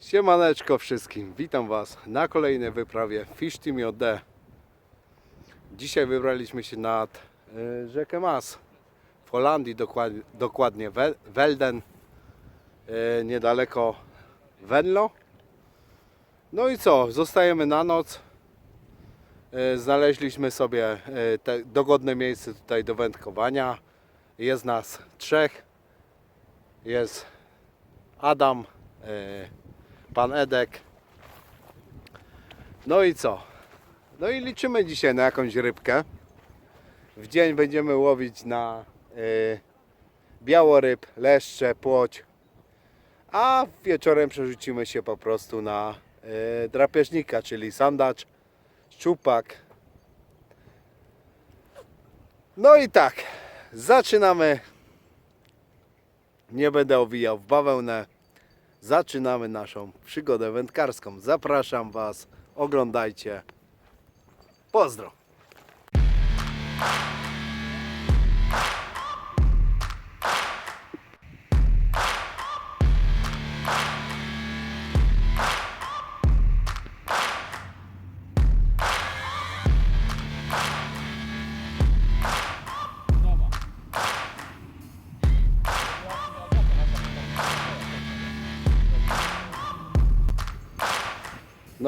Siemaneczko wszystkim, witam Was na kolejnej wyprawie Fish Team JD. Dzisiaj wybraliśmy się nad y, rzekę Maas w Holandii, dokładnie, dokładnie We- Welden, y, niedaleko Venlo. No i co, zostajemy na noc. Y, Znaleźliśmy sobie te dogodne miejsce tutaj do wędkowania. Jest nas trzech. Jest Adam, pan Edek. No i co? No i liczymy dzisiaj na jakąś rybkę. W dzień będziemy łowić na y, białoryb, leszcze, płoć. A wieczorem przerzucimy się po prostu na y, drapieżnika, czyli sandacz, szczupak. No i tak, zaczynamy. Nie będę owijał w bawełnę zaczynamy naszą przygodę wędkarską. Zapraszam Was, oglądajcie. Pozdro!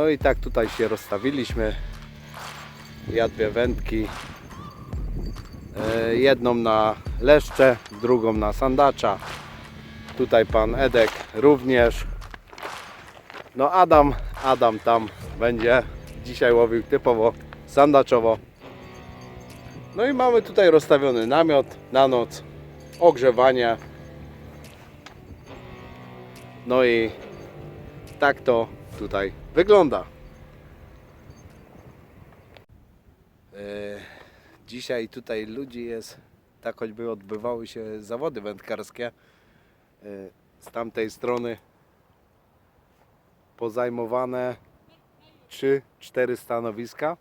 No i tak tutaj się rozstawiliśmy. Ja dwie wędki. E, Jedną na leszcze, drugą na sandacza. Tutaj pan Edek również. No Adam, Adam tam będzie dzisiaj łowił typowo sandaczowo. No i mamy tutaj rozstawiony namiot na noc, ogrzewanie. No i tak to tutaj wygląda. E, Dzisiaj tutaj ludzi jest, tak choćby odbywały się zawody wędkarskie. E, Z tamtej strony pozajmowane 3-4 stanowiska.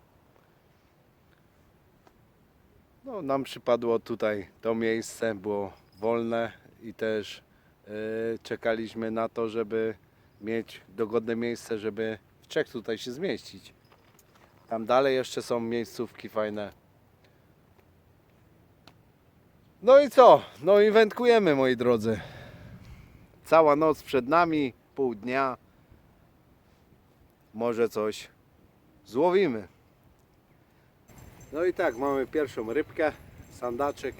No, nam przypadło tutaj to miejsce, było wolne i też e, czekaliśmy na to, żeby mieć dogodne miejsce, żeby w trzech tutaj się zmieścić. Tam dalej jeszcze są miejscówki fajne. No i co? No i wędkujemy moi drodzy. Cała noc przed nami, pół dnia. Może coś złowimy. No i tak, mamy pierwszą rybkę, sandaczek.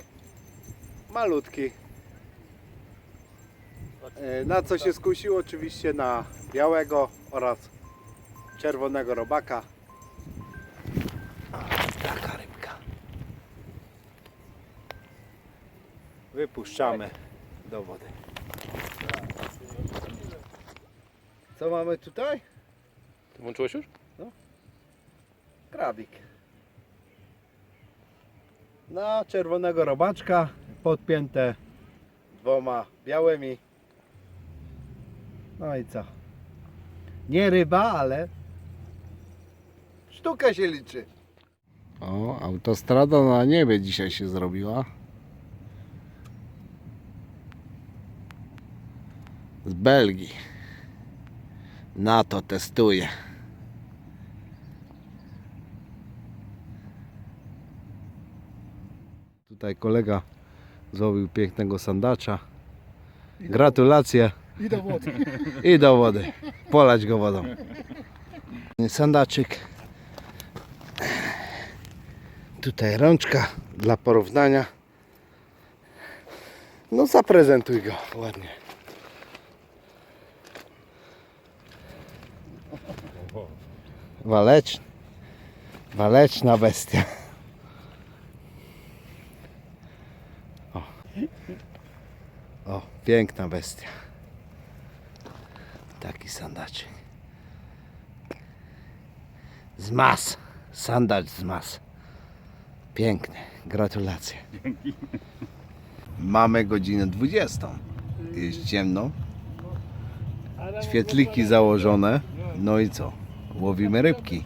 Malutki, Na co się skusił? Oczywiście na białego oraz czerwonego robaka. A, taka rybka. Wypuszczamy do wody. Co mamy tutaj? Włączyłeś już? Krabik. Na czerwonego robaczka podpięte dwoma białymi. No i co? Nie ryba, ale sztuka się liczy. O, autostrada na niebie dzisiaj się zrobiła. Z Belgii. NATO testuje. Tutaj kolega złowił pięknego sandacza. Gratulacje I do wody. i do wody. Polać go wodą. Sandaczyk. Tutaj rączka dla porównania. No zaprezentuj go ładnie. Waleczny. Waleczna bestia. O, piękna bestia. Taki sandaczek. Z mas. Sandacz z mas. Piękny. Gratulacje. Mamy godzinę 20. Jest ciemno. Świetliki założone. No i co? Łowimy rybki.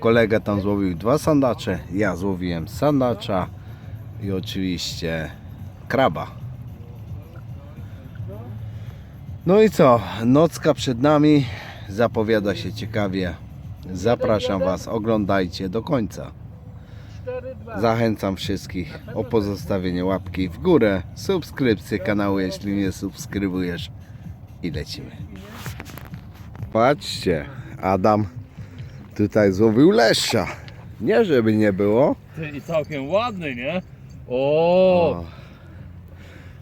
Kolega tam złowił dwa sandacze. Ja złowiłem sandacza. I oczywiście kraba. No i co? Nocka przed nami. Zapowiada się ciekawie. Zapraszam Was, oglądajcie do końca. Zachęcam wszystkich o pozostawienie łapki w górę, subskrypcję kanału, jeśli nie subskrybujesz i lecimy. Patrzcie, Adam tutaj złowił leszcza. Nie żeby nie było. Ty i całkiem ładny, nie? O,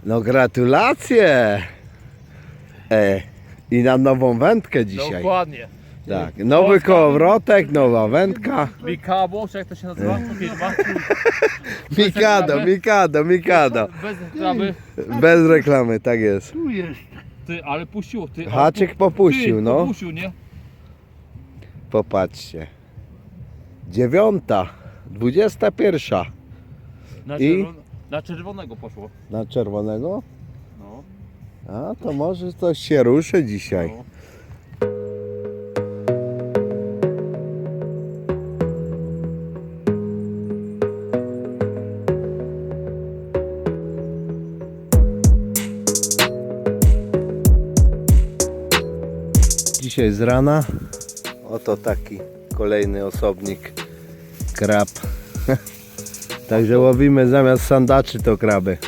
No gratulacje! E, I na nową wędkę dzisiaj. dokładnie. Tak, nowy kołowrotek, nowa wędka. Mikabo, czy jak to się nazywa? Firma? Mikado, Mikado, Mikado. Bez reklamy. Bez reklamy, tak jest. Ty, ale puściło. Ty, ale Haczyk pu- popuścił, ty, no. Popuścił, nie? Popatrzcie. Dziewiąta, dwudziesta pierwsza. Na, I? czerwon- na czerwonego poszło. Na czerwonego? A to może coś się ruszy dzisiaj. no. Dzisiaj z rana. Oto taki kolejny osobnik. Krab. Także łowimy zamiast sandaczy to kraby.